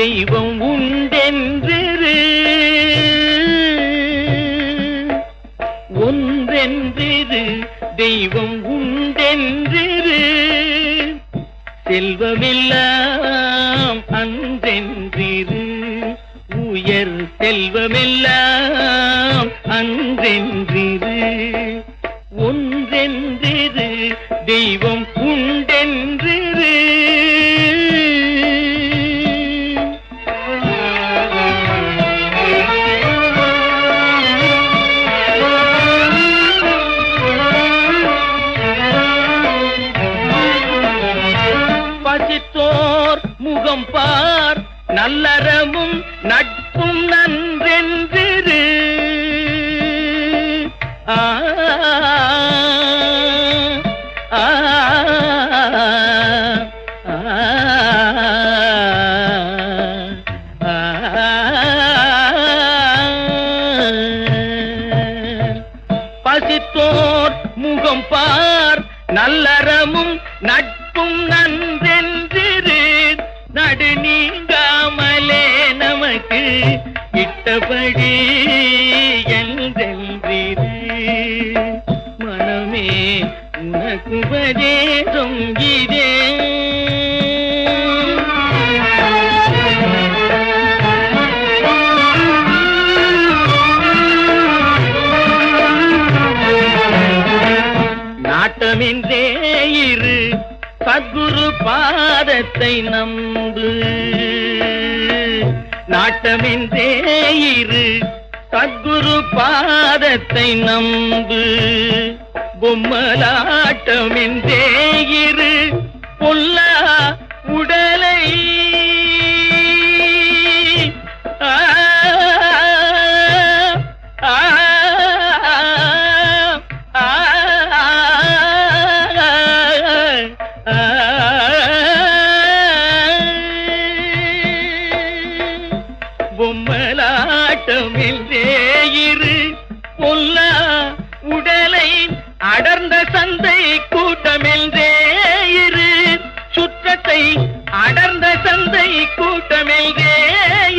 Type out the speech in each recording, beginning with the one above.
தெய்வம் உண்டென்று ஒன்றென்று தெய்வம் உண்டென்று செல்வமெல்லாம் அன்றென்றிரு. உயர் செல்வமெல்லாம் அன்றென்றிரு. ஒன்றென்றிரு தெய்வம் உண்டென்றிரு. பசித்தோர் பார் நல்லறமும் நட்பும் நன்றென்றிரு ஆ பசித்தோர் முகம் பார் நல்லறமும் நட்பும் நன்றி நடு நீங்காமலே நமக்கு இட்டபடி என்றென்றிரு மனமே உனக்கு உபதேசம் இதே நாட்டமின்றே இரு சத்குரு பாதத்தை நம்பு. நாட்டமின்றே இரு. சத்குரு பாதத்தை நம்பு. பொம்மலாட்டமின்றே இரு. பொல்லா உடலை இரு பொல்லா உடலை அடர்ந்த சந்தை கூட்டமென்றே இரு. சுற்றத்தை அடர்ந்த சந்தை கூட்டமென்றே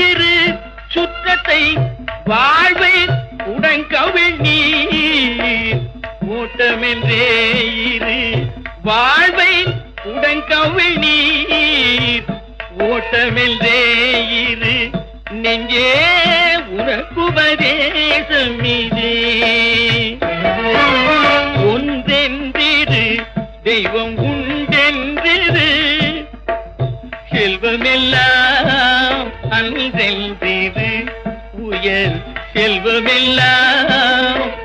இரு. சுற்றத்தை வாழ்வை உடன்கவிழ் நீர். ஓட்டமென்றே இரு. வாழ்வை உடன்கவிழ் நீர். ஓட்டமென்றே இரு. நெஞ்சே உனக்குபதேசம் இதே தெய்வம் உண்டென்றிரு. செல்வமெல்லாம் அன்றென்றிரு. உயர் செல்வமெல்லாம்